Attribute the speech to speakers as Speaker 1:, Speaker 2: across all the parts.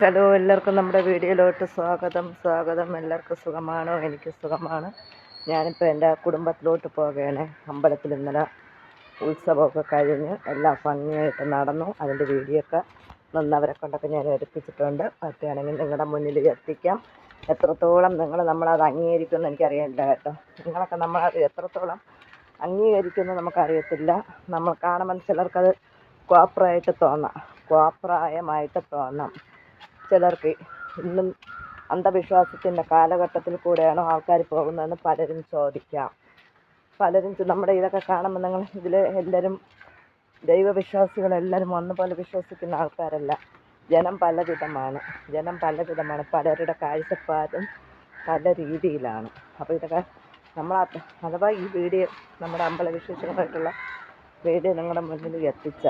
Speaker 1: Hello എല്ലാവർക്കും നമ്മുടെ വീഡിയോയിലോട്ട് സ്വാഗതം. സ്വാഗതം. എല്ലാവർക്കും സുഖമാണോ? എനിക്ക് സുഖമാണ്. ഞാനിപ്പോൾ എന്റെ കുടുംബത്തിലോട്ട് പോവുകയാണ്. അമ്പലത്തിൽ ഇന്നലെ ഉത്സവമൊക്കെ കഴിഞ്ഞ് എല്ലാം ഭംഗിയായിട്ട് നടന്നു. അതിന്റെ വീഡിയോ ഒക്കെ നന്നവരെ കൊണ്ടൊക്കെ ഞാൻ എടുപ്പിച്ചിട്ടുണ്ട്. പറ്റുകയാണെങ്കിൽ നിങ്ങളുടെ മുന്നിൽ എത്തിക്കാം. എത്രത്തോളം നിങ്ങൾ നമ്മളത് അംഗീകരിക്കുമെന്ന് എനിക്കറിയില്ല കേട്ടോ. നിങ്ങളൊക്കെ നമ്മളത് എത്രത്തോളം അംഗീകരിക്കുമെന്ന് നമുക്കറിയത്തില്ല. നമ്മൾ കാണുമ്പോൾ ചിലർക്കത് കോപ്രായിട്ട് തോന്നാം. കോപ്രായമായിട്ട് തോന്നാം. ചിലർക്ക് ഇന്നും അന്ധവിശ്വാസത്തിന്റെ കാലഘട്ടത്തിൽ കൂടെയാണോ ആൾക്കാർ പോകുന്നതെന്ന് പലരും ചോദിക്കാം. പലരും നമ്മുടെ ഇതൊക്കെ കാണുമ്പോൾ നിങ്ങൾ ഇതിൽ എല്ലാവരും ദൈവവിശ്വാസികളെല്ലാവരും ഒന്നുപോലെ വിശ്വസിക്കുന്ന ആൾക്കാരല്ല. ജനം പലവിധമാണ്. ജനം പലവിധമാണ്. പലരുടെ കാഴ്ചപ്പാടും പല രീതിയിലാണ്. അപ്പോൾ ഇതൊക്കെ നമ്മൾ അഥവാ ഈ വീഡിയോ നമ്മുടെ അമ്പലവിശേഷങ്ങളായിട്ടുള്ള വീഡിയോ നിങ്ങളുടെ മുന്നിൽ എത്തിച്ച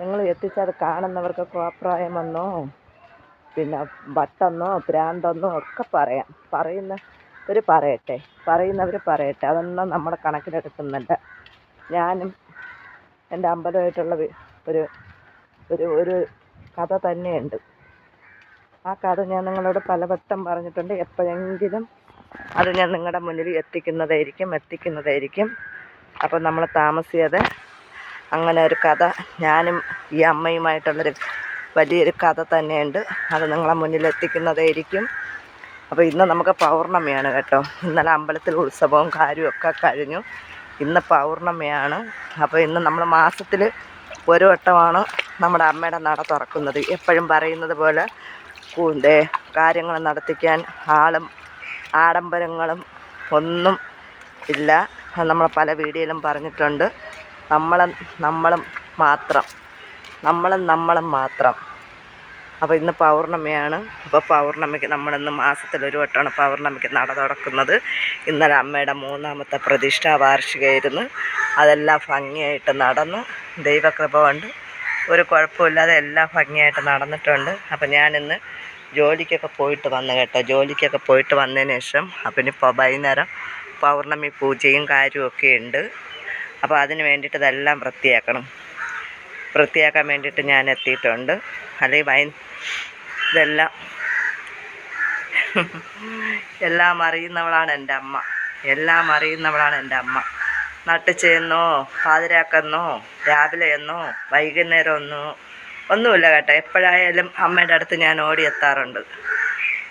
Speaker 1: നിങ്ങൾ എത്തിച്ചത് കാണുന്നവർക്ക് കോപ്രായമെന്നോ പിന്നെ വട്ടെന്നോ ഭ്രാന്തെന്നോ ഒക്കെ പറയാം. പറയുന്ന ഒരു പറയട്ടെ പറയുന്നവർ പറയട്ടെ. അതൊന്നും നമ്മുടെ കണക്കിലെടുക്കുന്നില്ല. ഞാനും എന്റെ അമ്പലമായിട്ടുള്ള ഒരു ഒരു ഒരു കഥ തന്നെയുണ്ട്. ആ കഥ ഞാൻ നിങ്ങളോട് പലവട്ടം പറഞ്ഞിട്ടുണ്ട്. എപ്പോഴെങ്കിലും അത് ഞാൻ നിങ്ങളുടെ മുന്നിൽ എത്തിക്കുന്നതായിരിക്കും എത്തിക്കുന്നതായിരിക്കും. അപ്പം നമ്മൾ താമസിയാതെ അങ്ങനെ ഒരു കഥ ഞാനും ഈ അമ്മയുമായിട്ടുള്ളൊരു വലിയൊരു കഥ തന്നെയുണ്ട്. അത് നിങ്ങളെ മുന്നിൽ എത്തിക്കുന്നതായിരിക്കും അപ്പോൾ ഇന്ന് നമുക്ക് പൗർണമിയാണ് കേട്ടോ. ഇന്നലെ അമ്പലത്തിൽ ഉത്സവവും കാര്യവും ഒക്കെ കഴിഞ്ഞു. ഇന്ന് പൗർണമിയാണ്. അപ്പോൾ ഇന്ന് നമ്മൾ മാസത്തിൽ ഒരു വട്ടമാണ് നമ്മുടെ അമ്മയുടെ നട തുറക്കുന്നത്. എപ്പോഴും പറയുന്നത് പോലെ കാര്യങ്ങൾ നടത്തിക്കാൻ ആളും ആഡംബരങ്ങളും ഒന്നും ഇല്ല. നമ്മൾ പല വീഡിയോയിലും പറഞ്ഞിട്ടുണ്ട്. നമ്മളും നമ്മളും മാത്രം. നമ്മളും നമ്മളും മാത്രം. അപ്പോൾ ഇന്ന് പൗർണമിയാണ്. അപ്പോൾ പൗർണമിക്ക് നമ്മളിന്ന് മാസത്തിൽ ഒരു വട്ടമാണ് പൗർണമിക്ക് നട തുറക്കുന്നത്. ഇന്നലെ അമ്മയുടെ മൂന്നാമത്തെ പ്രതിഷ്ഠാ വാർഷികമായിരുന്നു. അതെല്ലാം ഭംഗിയായിട്ട് നടന്നു. ദൈവകൃപ കൊണ്ട് ഒരു കുഴപ്പമില്ലാതെ എല്ലാം ഭംഗിയായിട്ട് നടന്നിട്ടുണ്ട്. അപ്പോൾ ഞാനിന്ന് ജോലിക്കൊക്കെ പോയിട്ട് വന്നു കേട്ടോ. ജോലിക്കൊക്കെ പോയിട്ട് വന്നതിന് ശേഷം അപ്പം ഇപ്പോൾ വൈകുന്നേരം പൗർണമി പൂജയും കാര്യവും ഒക്കെ ഉണ്ട്. അപ്പോൾ അതിന് വേണ്ടിയിട്ട് ഇതെല്ലാം വൃത്തിയാക്കണം. വൃത്തിയാക്കാൻ വേണ്ടിയിട്ട് ഞാൻ എത്തിയിട്ടുണ്ട്. അല്ലെങ്കിൽ വൈ ഇതെല്ലാം എല്ലാം അറിയുന്നവളാണ് എന്റെ അമ്മ. എല്ലാം അറിയുന്നവളാണ് എന്റെ അമ്മ. നട്ടുച്ചെന്നോ പാതിരാക്കെന്നോ രാവിലെ എന്നോ വൈകുന്നേരം ഒന്നോ. ഒന്നുമില്ല കേട്ടോ എപ്പോഴായാലും അമ്മയുടെ അടുത്ത് ഞാൻ ഓടിയെത്താറുണ്ട്.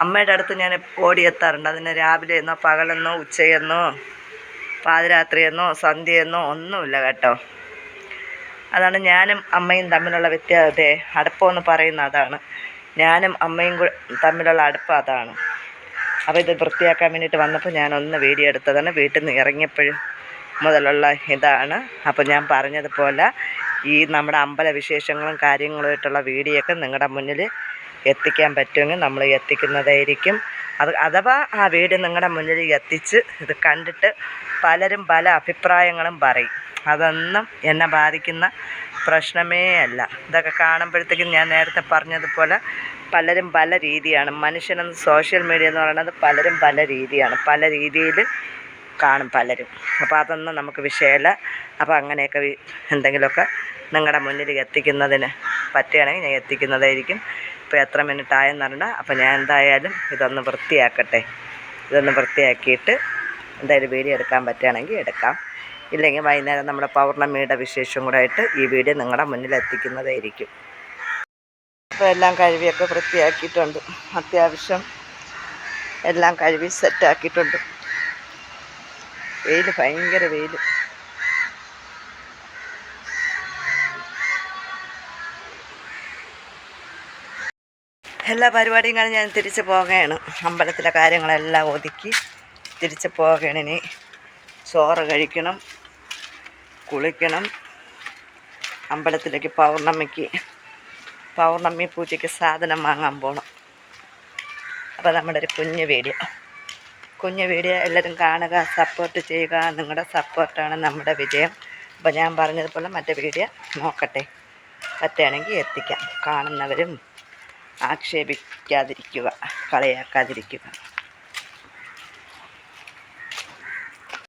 Speaker 1: അമ്മയുടെ അടുത്ത് ഞാൻ ഓടിയെത്താറുണ്ട്. അതിന് രാവിലെ എന്നോ പകലെന്നോ ഉച്ചയെന്നോ പാതിരാത്രിയെന്നോ സന്ധ്യയെന്നോ ഒന്നുമില്ല കേട്ടോ. അതാണ് ഞാനും അമ്മയും തമ്മിലുള്ള വ്യത്യാസത്തെ അടുപ്പമെന്ന് പറയുന്ന അതാണ്. ഞാനും അമ്മയും തമ്മിലുള്ള അടുപ്പം അതാണ്. അപ്പോൾ ഇത് വൃത്തിയാക്കാൻ വേണ്ടിയിട്ട് വന്നപ്പോൾ ഞാൻ ഒന്ന് വീഡിയോ എടുത്തതാണ്. വീട്ടിൽ നിന്ന് ഇറങ്ങിയപ്പോഴും മുതലുള്ള ഇതാണ്. അപ്പോൾ ഞാൻ പറഞ്ഞതുപോലെ ഈ നമ്മുടെ അമ്പല വിശേഷങ്ങളും കാര്യങ്ങളുമായിട്ടുള്ള വീഡിയോ ഒക്കെ നിങ്ങളുടെ മുന്നിൽ എത്തിക്കാൻ പറ്റുമെങ്കിൽ നമ്മൾ എത്തിക്കുന്നതായിരിക്കും. അത് അഥവാ ആ വീട് നിങ്ങളുടെ മുന്നിൽ എത്തിച്ച് ഇത് കണ്ടിട്ട് പലരും പല അഭിപ്രായങ്ങളും പറയും. അതൊന്നും എന്നെ ബാധിക്കുന്ന പ്രശ്നമേ അല്ല. ഇതൊക്കെ കാണുമ്പോഴത്തേക്കും ഞാൻ നേരത്തെ പറഞ്ഞതുപോലെ പലരും പല രീതിയാണ്. മനുഷ്യനെന്ന് സോഷ്യൽ മീഡിയ എന്ന് പറയുന്നത് പലരും പല രീതിയാണ്. പല രീതിയിൽ കാണും പലരും. അപ്പോൾ അതൊന്നും നമുക്ക് വിഷയമല്ല. അപ്പോൾ അങ്ങനെയൊക്കെ എന്തെങ്കിലുമൊക്കെ നിങ്ങളുടെ മുന്നിൽ എത്തിക്കുന്നതിന് പറ്റുകയാണെങ്കിൽ ഞാൻ എത്തിക്കുന്നതായിരിക്കും. ഇപ്പോൾ എത്ര മിനിറ്റ് ആയെന്ന് അറിയണ്ട അപ്പോൾ ഞാൻ എന്തായാലും ഇതൊന്ന് വൃത്തിയാക്കട്ടെ. ഇതൊന്ന് വൃത്തിയാക്കിയിട്ട് എന്തായാലും വീഡിയോ എടുക്കാൻ പറ്റുകയാണെങ്കിൽ എടുക്കാം. ഇല്ലെങ്കിൽ വൈകുന്നേരം നമ്മുടെ പൗർണമിയുടെ വിശേഷം കൂടെ ആയിട്ട് ഈ വീഡിയോ നിങ്ങളുടെ മുന്നിൽ എത്തിക്കുന്നതായിരിക്കും. അപ്പോൾ എല്ലാം കഴുകിയൊക്കെ വൃത്തിയാക്കിയിട്ടുണ്ട്. അത്യാവശ്യം എല്ലാം കഴുകി സെറ്റാക്കിയിട്ടുണ്ട് വെയിൽ ഭയങ്കര വെയിൽ എല്ലാ പരിപാടിയും കഴിഞ്ഞ് ഞാൻ തിരിച്ച് പോകുകയാണ് അമ്പലത്തിലെ കാര്യങ്ങളെല്ലാം ഒതുക്കി തിരിച്ച് പോവുകയാണ് ഇനി. ചോറ് കഴിക്കണം കുളിക്കണം. അമ്പലത്തിലേക്ക് പൗർണമിക്ക് പൗർണമി പൂജയ്ക്ക് സാധനം വാങ്ങാൻ പോകണം അപ്പോൾ നമ്മുടെ ഒരു കുഞ്ഞു വീഡിയോ. കുഞ്ഞു വീഡിയോ എല്ലാവരും കാണുക സപ്പോർട്ട് ചെയ്യുക. നിങ്ങളുടെ സപ്പോർട്ടാണ് നമ്മുടെ വിജയം. അപ്പോൾ ഞാൻ പറഞ്ഞതുപോലെ മറ്റേ വീഡിയോ നോക്കട്ടെ. പറ്റുകയാണെങ്കിൽ എത്തിക്കാം. കാണുന്നവരും ആക്ഷേപിക്കാതിരിക്കുക കളയാക്കാതിരിക്കുക.